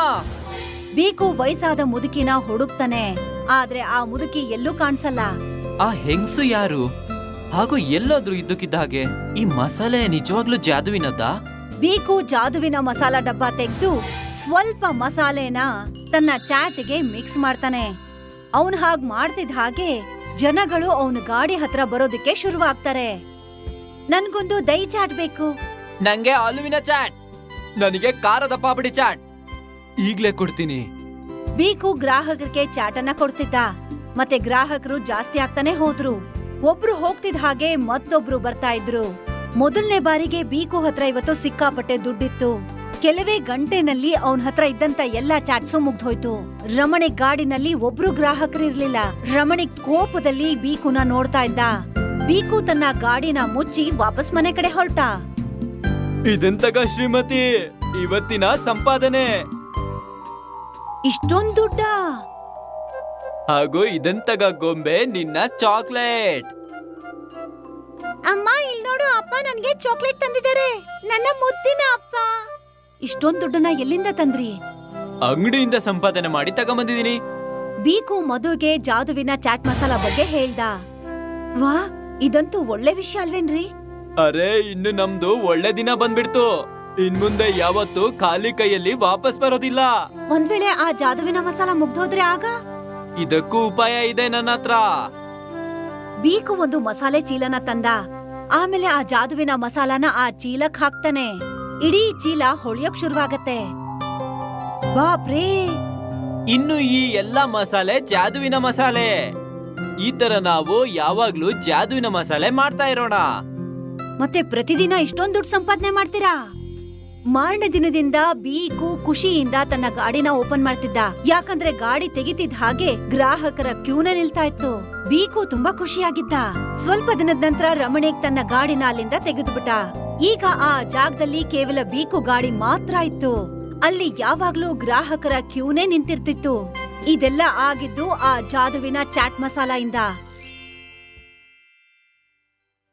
S7: ಬೀಕು ವಯಸ್ಸಾದ ಮುದುಕಿನ ಹುಡುಕ್ತಾನೆ. ಆದ್ರೆ ಆ ಮುದುಕಿ ಎಲ್ಲೂ ಕಾಣಿಸಲ್ಲ.
S4: ಆ ಹೆಂಗ್ಸು ಯಾರು? ಹಾಗೂ ಎಲ್ಲಾದ್ರೂ ಇದ್ದಕ್ಕಿದ್ದ ಹಾಗೆ ಈ ಮಸಾಲೆ ನಿಜವಾಗ್ಲೂ ಜಾದುವಿನದ್ದಾ?
S7: ಬೀಕು ಜಾದುವಿನ ಮಸಾಲಾ ಡಬ್ಬ ತೆಗೆದು ಸ್ವಲ್ಪ ಮಸಾಲೆನ ತನ್ನ ಚಾಟ್ಗೆ ಮಿಕ್ಸ್ ಮಾಡ್ತಾನೆ. ಅವನ್ ಹಾಗ್ ಮಾಡ್ತಿದ್ ಹಾಗೆ ಜನಗಳು ಅವನ ಗಾಡಿ ಹತ್ರ ಬರೋದಕ್ಕೆ ಶುರುವಾಗ್ತಾರೆ. ನನ್ಗೊಂದು ದೈ ಚಾಟ್ ಬೇಕು.
S4: ನಂಗೆ ಆಲುವಿನ ಚಾಟ್. ನನಗೆ ಖಾರದ ಪಾಪಡಿ ಚಾಟ್. ಈಗ್ಲೇ ಕೊಡ್ತೀನಿ.
S7: ಬೀಕು ಗ್ರಾಹಕರಿಗೆ ಚಾಟನ್ನ ಕೊಡ್ತಿದ್ದ. ಮತ್ತೆ ಗ್ರಾಹಕರು ಜಾಸ್ತಿ ಆಗ್ತಾನೆ ಹೋದ್ರು. ಒಬ್ರು ಹೋಗ್ತಿದ್ ಹಾಗೆ ಮತ್ತೊಬ್ರು ಬರ್ತಾ ಇದ್ರು. ಮೊದಲನೇ ಬಾರಿಗೆ ಬೀಕು ಹತ್ರ ಇವತ್ತು ಸಿಕ್ಕಾಪಟ್ಟೆ ದುಡ್ಡಿತ್ತು. ಕೆಲವೇ ಗಂಟೆನಲ್ಲಿ ಅವನ್ ಹತ್ರ ಇದ್ದಂತ ಎಲ್ಲಾ ಚಾಟ್ಸು ಮುಗ್ದೋಯ್ತು ರಮಣಿ ಗಾಡಿನಲ್ಲಿ ಒಬ್ರು ಗ್ರಾಹಕರಿರ್ಲಿಲ್ಲ. ರಮಣಿ ಕೋಪದಲ್ಲಿ ಬೀಕುನ ನೋಡ್ತಾ ಇದ್ದ. ಬೀಕು ತನ್ನ ಗಾಡಿನ ಮುಚ್ಚಿ ವಾಪಸ್ ಮನೆ ಕಡೆ ಹೊರಟ.
S4: ಇದೆಂತಗ ಶ್ರೀಮತಿ? ಇವತ್ತಿನ ಸಂಪಾದನೆ.
S7: ಇಷ್ಟೊಂದು ದುಡ್ಡ?
S4: ಹಾಗೂ ಇದೆಂತಗ ಗೊಂಬೆ ನಿನ್ನ ಚಾಕ್ಲೇಟ್.
S7: ಅಮ್ಮ ಇಲ್ಲಿ ನೋಡು ಅಪ್ಪ ನನಗೆ ಚಾಕ್ಲೇಟ್ ತಂದಿದ್ದಾರೆ. ನನ್ನ ಮುದ್ದಿನ ಅಪ್ಪ. ಇಷ್ಟೊಂದು ದುಡ್ಡನ್ನ ಎಲ್ಲಿಂದ ತಂದ್ರಿ?
S4: ಅಂಗಡಿಯಿಂದ ಸಂಪಾದನೆ ಮಾಡಿ ತಗೊಂಬಂದಿದ್ದೀನಿ.
S7: ಬೀಕು ಮಧುಗೆ ಜಾದುವಿನ ಚಾಟ್ ಮಸಾಲ ಬಗ್ಗೆ ಹೇಳ್ದ. ವಾ ಇದಂತೂ ಒಳ್ಳೆ ವಿಷಯ ಅಲ್ವೇನ್ರಿ?
S4: ಅರೆ ಇನ್ನು ನಮ್ದು ಒಳ್ಳೆ ದಿನ ಬಂದ್ಬಿಡ್ತು. ಇನ್ ಮುಂದೆ ಯಾವತ್ತು ಖಾಲಿ ಕೈಯಲ್ಲಿ ವಾಪಸ್ ಬರೋದಿಲ್ಲ.
S7: ಒಂದ್ ವೇಳೆ ಆ ಜಾದುವಿನ ಮಸಾಲ ಮುಗ್ದೋದ್ರೆ ಆಗ?
S4: ಇದಕ್ಕೂ ಉಪಾಯ ಇದೆ ನನ್ನ ಹತ್ರ
S7: ಬೀಕು ಒಂದು ಮಸಾಲೆ ಚೀಲನ ತಂದ. ಆಮೇಲೆ ಆ ಜಾದುವಿನ ಮಸಾಲಾನ ಆ ಚೀಲಕ್ ಹಾಕ್ತಾನೆ. ಇಡೀ ಚೀಲ ಹೊಳಿಯೋಕ್ ಶುರುವಾಗತ್ತೆ. ಬಾಪ್ರೇ!
S4: ಇನ್ನು ಈ ಎಲ್ಲಾ ಮಸಾಲೆ ಜಾದುವಿನ ಮಸಾಲೆ. ಈ ತರ ನಾವು ಯಾವಾಗ್ಲೂ ಜಾದುವಿನ ಮಸಾಲೆ ಮಾಡ್ತಾ ಇರೋಣ.
S7: ಮತ್ತೆ ಪ್ರತಿದಿನ ಇಷ್ಟೊಂದು ದುಡ್ಡು ಸಂಪಾದನೆ ಮಾಡ್ತೀರಾ? ಮಾರನೇ ದಿನದಿಂದ ಬೀಕು ಖುಷಿಯಿಂದ ತನ್ನ ಗಾಡಿನ ಓಪನ್ ಮಾಡ್ತಿದ್ದ. ಯಾಕಂದ್ರೆ ಗಾಡಿ ತೆಗಿತಿದ್ ಹಾಗೆ ಗ್ರಾಹಕರ ಕ್ಯೂನ ನಿಲ್ತಾ ಇತ್ತು ಬೀಕು ತುಂಬಾ ಖುಷಿಯಾಗಿದ್ದ. ಸ್ವಲ್ಪ ದಿನದ ನಂತರ ರಮಣೇಗ್ ತನ್ನ ಗಾಡಿನ ಅಲ್ಲಿಂದ ತೆಗೆದುಬಿಟ್ಟ. ಈಗ ಆ ಜಾಗದಲ್ಲಿ ಕೇವಲ ಬೀಕು ಗಾಡಿ ಮಾತ್ರ ಇತ್ತು. ಅಲ್ಲಿ ಯಾವಾಗ್ಲೂ ಗ್ರಾಹಕರ ಕ್ಯೂನೇ ನಿಂತಿರ್ತಿತ್ತು. ಇದೆಲ್ಲ ಆಗಿದ್ದು ಆ ಜಾದುವಿನ ಚಾಟ್ ಮಸಾಲ ಇಂದ